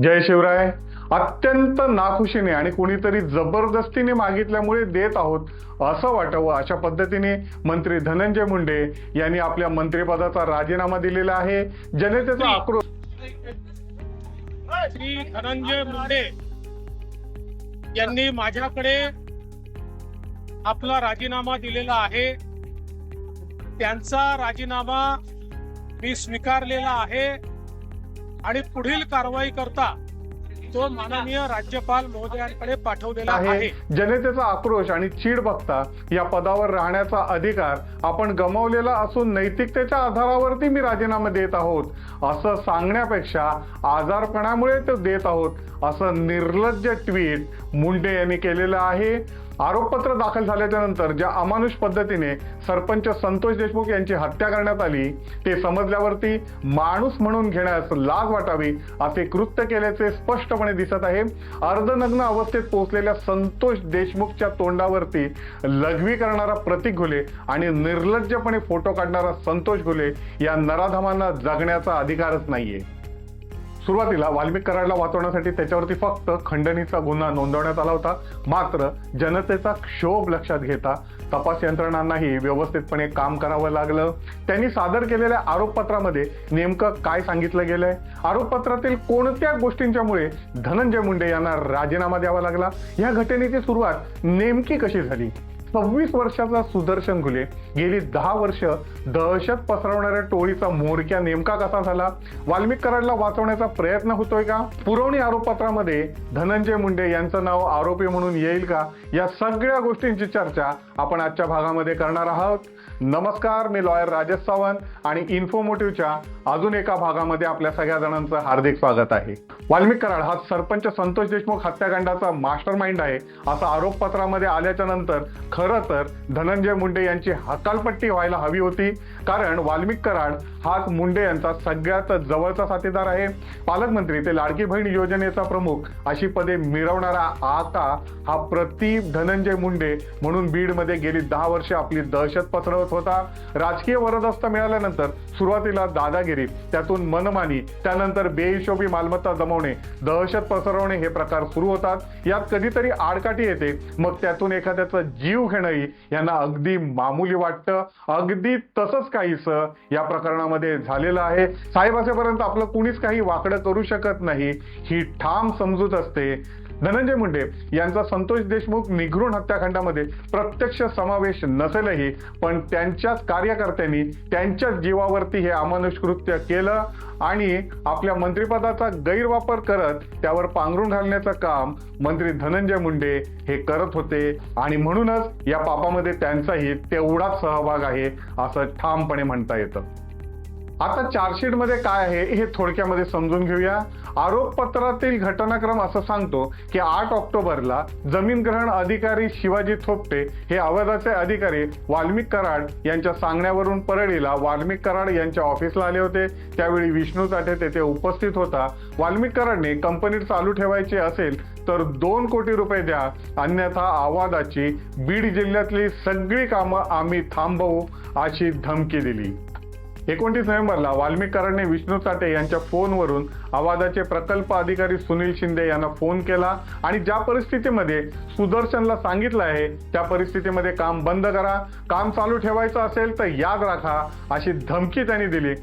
जय शिवराय. अत्यंत नाखुशीने आणि कोणीतरी जबरदस्तीने मागितल्यामुळे देत आहोत असं वाटावं अशा पद्धतीने मंत्री धनंजय मुंडे यांनी आपल्या मंत्रिपदाचा राजीनामा दिलेला आहे. जनतेचा आक्रोश श्री धनंजय मुंडे यांनी माझ्याकडे आपला राजीनामा दिलेला आहे. त्यांचा राजीनामा मी स्वीकारलेला आहे. आणि पुढील कारवाई करता तो माननीय राज्यपाल महोदयांकडे पाठवलेला आहे. जनतेचा आक्रोश आणि चीड बघता या पदावर राहण्याचा अधिकार आपण गमावलेला असून नैतिकतेच्या आधारावरती मी राजीनामा देत आहोत. असं सांगण्यापेक्षा आजारपणामुळे ते देत आहोत असं निर्लज्ज ट्विट मुंडे यांनी केलेलं आहे. आरोपपत्र दाखल झाल्याच्यानंतर ज्या अमानुष पद्धतीने सरपंच संतोष देशमुख यांची हत्या करण्यात आली ते समजल्यावरती माणूस म्हणून घेण्यास लाग वाटावी असे कृत्य केल्याचे स्पष्टपणे दिसत आहे. अर्धनग्न अवस्थेत पोहोचलेल्या संतोष देशमुखच्या तोंडावरती लघवी करणारा प्रतीक घुले आणि निर्लज्जपणे फोटो काढणारा संतोष घुले या नराधमांना जगण्याचा अधिकारच नाहीये. सुरुवातीला वाल्मिक कराडला वाचवण्यासाठी त्याच्यावरती फक्त खंडणीचा गुन्हा नोंदवण्यात आला होता. मात्र जनतेचा क्षोभ लक्षात घेता तपास यंत्रणांनाही व्यवस्थितपणे काम करावं लागलं. त्यांनी सादर केलेल्या आरोपपत्रामध्ये नेमकं काय सांगितलं गेलंय? आरोपपत्रातील कोणत्या गोष्टींच्यामुळे धनंजय मुंडे यांना राजीनामा द्यावा लागला? या घटनेची सुरुवात नेमकी कशी झाली? सव्वीस वर्षाचा सुदर्शन घुले. गेली दहा वर्ष दहशत पसरवणाऱ्या टोळीचा म्होरक्या नेमका कसा झाला? वाल्मिक कराडला वाचवण्याचा प्रयत्न होतोय का? पुरवणी आरोपपत्रामध्ये धनंजय मुंडे यांचं नाव आरोपी म्हणून येईल का? या सगळ्या गोष्टींची चर्चा आपण आजच्या भागामध्ये करणार आहोत. नमस्कार मी लॉयर राजेश सावंत आणि इन्फोमोटिव्हच्या अजून एका भागामध्ये आपल्या सगळ्या जणांचं हार्दिक स्वागत आहे. वाल्मिक कराड हा सरपंच संतोष देशमुख हत्याकांडाचा मास्टर माइंड आहे. असं आरोपपत्रामध्ये आल्याच्यानंतर खरं तर धनंजय मुंडे यांची हकालपट्टी व्हायला हवी होती. कारण वाल्मिक कराड हा मुंडे यांचा सगळ्यात जवळचा साथीदार आहे. पालकमंत्री ते लाडकी बहीण योजनेचा प्रमुख अशी पदे मिरवणारा आता हा प्रति धनंजय मुंडे म्हणून बीडमध्ये गेली दहा वर्षे आपली दहशत पसरवत होता. राजकीय वरदस्ता मिळाल्यानंतर सुरुवातीला दादागिरी त्यातून मनमानी त्यानंतर बेहिशोबी मालमत्ता जमवणे दहशत पसरवणे हे प्रकार सुरू होतात. यात कधीतरी आडकाठी येते मग त्यातून एखाद्याचा जीव घेणंही यांना अगदी मामुली वाटतं. अगदी तसंच काहीस या प्रकरणामध्ये झालेलं आहे. साहेब असेपर्यंत आपलं कुणीच काही वाकडं करू शकत नाही. ही ठाम समजूत असते. धनंजय मुंडे यांचा संतोष देशमुख निघृण हत्याकांडामध्ये प्रत्यक्ष समावेश नसेलही पण त्यांच्याच कार्यकर्त्यांनी त्यांच्याच जीवावरती हे अमानुष कृत्य केलं आणि आपल्या मंत्रिपदाचा गैरवापर करत त्यावर पांघरून घालण्याचं काम मंत्री धनंजय मुंडे हे करत होते. आणि म्हणूनच या पापामध्ये त्यांचाही तेवढाच सहभाग आहे असं ठामपणे म्हणता येतं. आता चार्जशीटमध्ये काय आहे हे थोडक्यामध्ये समजून घेऊया. आरोपपत्रातील घटनाक्रम असं सांगतो की आठ ऑक्टोबरला जमीन ग्रहण अधिकारी शिवाजी थोपटे हे अवधाचे अधिकारी वाल्मिक कराड यांच्या सांगण्यावरून परळीला वाल्मिक कराड यांच्या ऑफिसला आले होते. त्यावेळी विष्णू साठे तेथे उपस्थित होता. वाल्मिक कराडने कंपनी चालू ठेवायची असेल तर दोन कोटी रुपये द्या. अन्यथा आवादाची बीड जिल्ह्यातली सगळी कामं आम्ही थांबवू अशी धमकी दिली. एकोणतीस नोव्हेंबरला वाल्मिकरांनी विष्णू साठे यांच्या फोनवरून आवाजाचे प्रकल्प अधिकारी सुनील शिंदे यांना फोन केला आणि ज्या परिस्थितीमध्ये सुदर्शनला सांगितलं आहे त्या परिस्थितीमध्ये काम बंद करा. काम चालू ठेवायचं असेल तर याद राखा अशी धमकी त्यांनी दिली.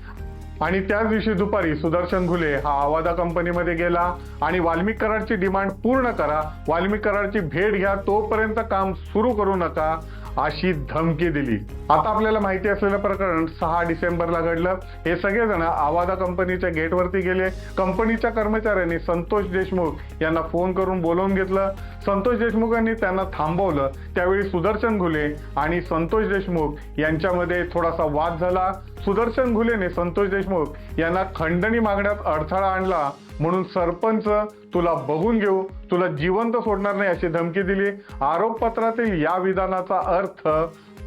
आणि त्याच दिवशी दुपारी सुदर्शन घुले हा आवादा कंपनीमध्ये गेला आणि वाल्मिक कराडची डिमांड पूर्ण करा. वाल्मिक कराडची भेट घ्या तोपर्यंत काम सुरू करू नका. अशी धमकी दिली. आता आपल्याला माहिती असलेलं प्रकरण सहा डिसेंबरला घडलं. हे सगळेजण आवादा कंपनीच्या गेटवरती गेले. कंपनीच्या कर्मचाऱ्यांनी संतोष देशमुख यांना फोन करून बोलवून घेतलं. संतोष देशमुखांनी त्यांना थांबवलं. त्यावेळी सुदर्शन घुले आणि संतोष देशमुख यांच्यामध्ये थोडासा वाद झाला. सुदर्शन घुलेने संतोष देशमुख यांना खंडणी मागण्यात अडथळा आणला म्हणून सरपंच तुला बघून घेऊ तुला जिवंत सोडणार नाही अशी धमकी दिली. आरोपपत्रातील या विधानाचा अर्थ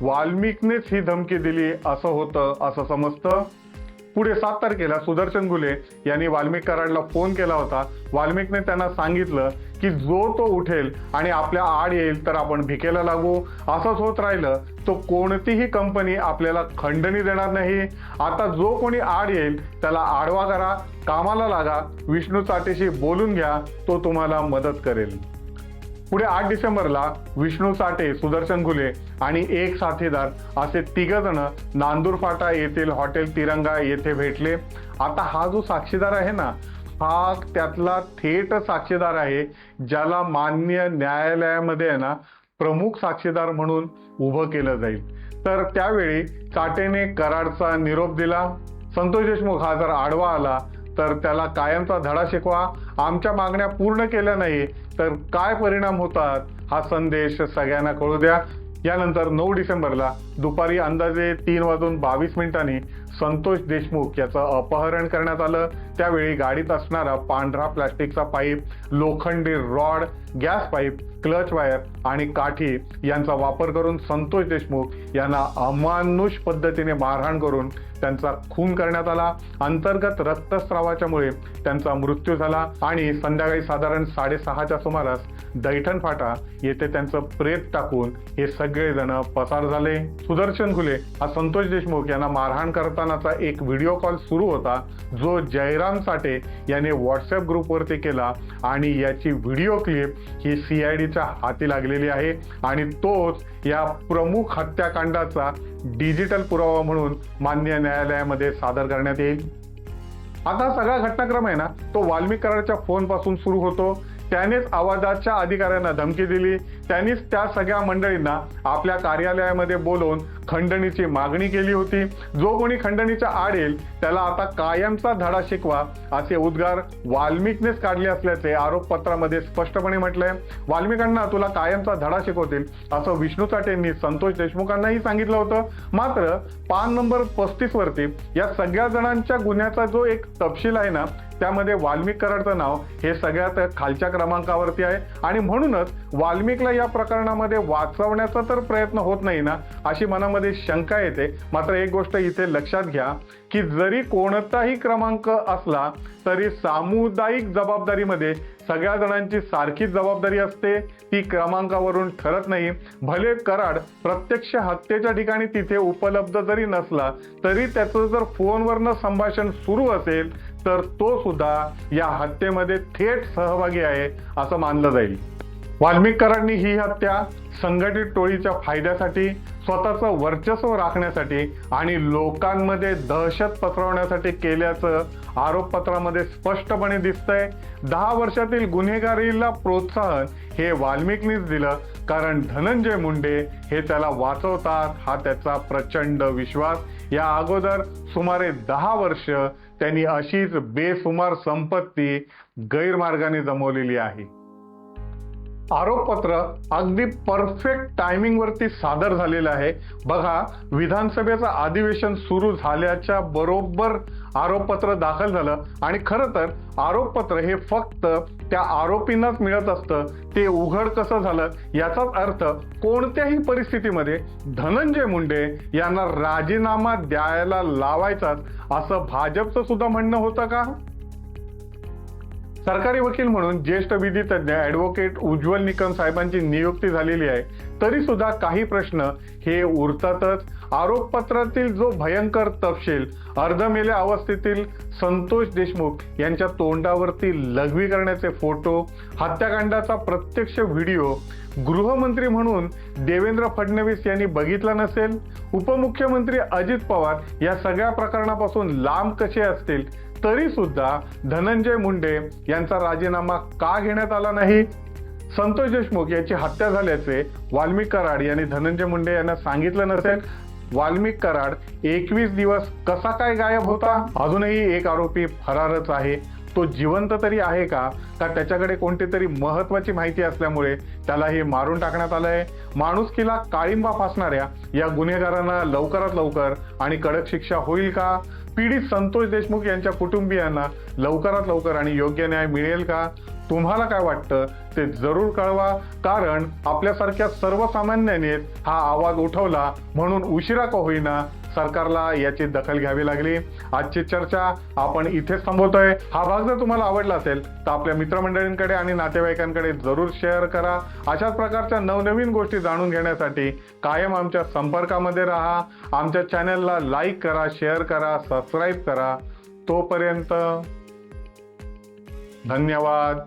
वाल्मिकनेच ही धमकी दिली असं होतं असं समजतं. पुढे सात तारखेला सुदर्शन घुले यांनी वाल्मिक कराडला फोन केला होता. वाल्मिकने त्यांना सांगितलं की जो तो उठेल आणि आपल्या आड येईल तर आपण भिकेला लागू. असंच होत राहिलं. तो कोणतीही कंपनी आपल्याला खंडणी देणार नाही. आता जो कोणी आड येईल त्याला आडवा करा कामाला लागा. विष्णू चाटेशी बोलून घ्या तो तुम्हाला मदत करेल. पुढे आठ डिसेंबरला विष्णू साठे सुदर्शन घुले आणि एक साथीदार असे तिघ जण नांदूर फाटा येथील हॉटेल तिरंगा येथे भेटले. आता हा जो साक्षीदार आहे ना हा त्यातला थेट साक्षीदार आहे ज्याला मान्य न्यायालयामध्ये आहे ना प्रमुख साक्षीदार म्हणून उभं केलं जाईल. तर त्यावेळी चाटेने कराडचा निरोप दिला. संतोष देशमुख हा जर आडवा आला तर त्याला कायमचा धडा शिकवा. आमच्या मागण्या पूर्ण केल्या नाही तर काय परिणाम होतात? हा संदेश सगळ्यांना कळू द्या. यानंतर नऊ डिसेंबरला दुपारी अंदाजे तीन वाजून बावीस मिनिटांनी संतोष देशमुख याचं अपहरण करण्यात आलं. त्यावेळी गाडीत असणारा पांढरा प्लास्टिकचा पाईप लोखंडी rod gas pipe clutch wire आणि काठी यांचा वापर करून संतोष देशमुख यांना अमानुष पद्धतीने मारहाण करून त्यांचा खून करण्यात आला. अंतर्गत रक्तस्रावाच्यामुळे त्यांचा मृत्यू झाला आणि संध्याकाळी साधारण साडेसहाच्या सुमारास दैठण फाटा येथे त्यांचं प्रेत टाकून हे सगळेजण पसार झाले. सुदर्शन घुले हा संतोष देशमुख यांना मारहाण करतानाचा एक व्हिडिओ कॉल सुरू होता. जो जयराम साठे याने व्हॉट्सअप ग्रुपवरती केला आणि याची व्हिडिओ क्लिप ही सी आय डीच्या हाती लागलेली आहे आणि तोच या प्रमुख हत्याकांडाचा डिजिटल पुरावा म्हणून मान्य न्यायालयामध्ये सादर करण्यात येईल. आता सगळा घटनाक्रम आहे ना तो वाल्मिक कराडच्या सुरू होतो. त्यानेच आवाजाच्या अधिकाऱ्यांना धमकी दिली. त्यांनीच त्या सगळ्या मंडळींना आपल्या कार्यालयामध्ये बोलवून खंडणीची मागणी केली होती. जो कोणी खंडणीच्या आड येईल त्याला आता कायमचा धडा शिकवा असे उद्गार वाल्मिकनेच काढले असल्याचे आरोपपत्रामध्ये स्पष्टपणे म्हटलंय. वाल्मिकांना तुला कायमचा धडा शिकवतील असं विष्णू चाटेंनी संतोष देशमुखांनाही सांगितलं होतं. मात्र पान नंबर पस्तीस वरती या सगळ्या जणांच्या गुन्ह्याचा जो एक तपशील आहे ना त्यामध्ये वाल्मिक कराडचं नाव हे सगळ्यात खालच्या क्रमांकावरती आहे. आणि म्हणूनच वाल्मिकला या प्रकरणामध्ये वाचवण्याचा तर प्रयत्न होत नाही ना अशी मनामध्ये शंका येते. मात्र एक गोष्ट इथे लक्षात घ्या की जरी कोणताही क्रमांक असला तरी सामुदायिक जबाबदारीमध्ये सगळ्या जणांची सारखीच जबाबदारी असते. ती क्रमांकावरून ठरत नाही. भले कराड प्रत्यक्ष हत्येच्या ठिकाणी तिथे उपलब्ध जरी नसला तरी त्याचं जर फोनवरनं संभाषण सुरू असेल तर तो सुद्धा या हत्येमध्ये थेट सहभागी आहे असं मानलं जाईल. वाल्मिकरांनी ही हत्या संघटित टोळीच्या फायद्यासाठी स्वतःचं वर्चस्व राखण्यासाठी आणि लोकांमध्ये दहशत पसरवण्यासाठी केल्याचं आरोपपत्रामध्ये स्पष्टपणे दिसतंय. दहा वर्षातील गुन्हेगारीला प्रोत्साहन हे वाल्मिकनीच दिलं कारण धनंजय मुंडे हे त्याला वाचवतात हा त्याचा प्रचंड विश्वास. या अगोदर सुमारे दहा वर्ष त्यांनी अशीच बेसुमार संपत्ती गैरमार्गाने जमवलेली आहे. आरोपपत्र अगदी परफेक्ट टायमिंगवरती सादर झालेलं आहे. बघा विधानसभेचं अधिवेशन सुरू झाल्याच्या बरोबर आरोपपत्र दाखल झालं. आणि खरं तर आरोपपत्र हे फक्त त्या आरोपींनाच मिळत असतं. ते उघड कसं झालं? याचाच अर्थ कोणत्याही परिस्थितीमध्ये धनंजय मुंडे यांना राजीनामा द्यायला लावायचाच असं भाजपचं सुद्धा म्हणणं होतं का? सरकारी वकील म्हणून ज्येष्ठ विधी तज्ज्ञ ऍडव्होकेट उज्ज्वल निकम साहेबांची नियुक्ती झालेली आहे. तरी सुद्धा काही प्रश्न हे उरतातच. आरोपपत्रातील जो भयंकर तपशील अर्धमेल्या अवस्थेतील संतोष देशमुख यांच्या तोंडावरती लघवी करण्याचे फोटो हत्याकांडाचा प्रत्यक्ष व्हिडिओ गृहमंत्री म्हणून देवेंद्र फडणवीस यांनी बघितला नसेल? उपमुख्यमंत्री अजित पवार या सगळ्या प्रकरणापासून लांब कसे असतील? तरी सुद्धा धनंजय मुंडे यांचा राजीनामा का घेण्यात आला नाही? संतोष देशमुख यांची हत्या झाल्याचे वाल्मिक कराड यांनी धनंजय मुंडे यांना सांगितलं नसेल. वाल्मिक कराड एकवीस दिवस कसा काय गायब होता? अजूनही एक आरोपी फरारच आहे. तो जिवंत तरी आहे का? का त्याच्याकडे कोणती तरी महत्वाची माहिती असल्यामुळे त्याला हे मारून टाकण्यात आलंय? माणुसकीला काळिंबा फासणाऱ्या या गुन्हेगारांना लवकरात लवकर आणि कडक शिक्षा होईल का? पीडित संतोष देशमुख यांच्या कुटुंबियांना लवकरात लवकर आणि योग्य न्याय मिळेल का? तुम्हाला काय वाटतं? ते जरूर कळवा कारण आपल्यासारख्या सर्वसामान्यांनीच हा आवाज उठवला म्हणून उशिरा का होईना सरकारला याची दखल घ्यावी लागली. आजची चर्चा आपण इथेच थांबवतोय. हा भाग जर तुम्हाला आवडला असेल तर आपल्या मित्रमंडळींकडे आणि नातेवाईकांकडे जरूर शेअर करा. अशाच प्रकारच्या नवनवीन गोष्टी जाणून घेण्यासाठी कायम आमच्या संपर्कामध्ये राहा. आमच्या चॅनलला लाईक करा शेअर करा सबस्क्राईब करा. तोपर्यंत धन्यवाद.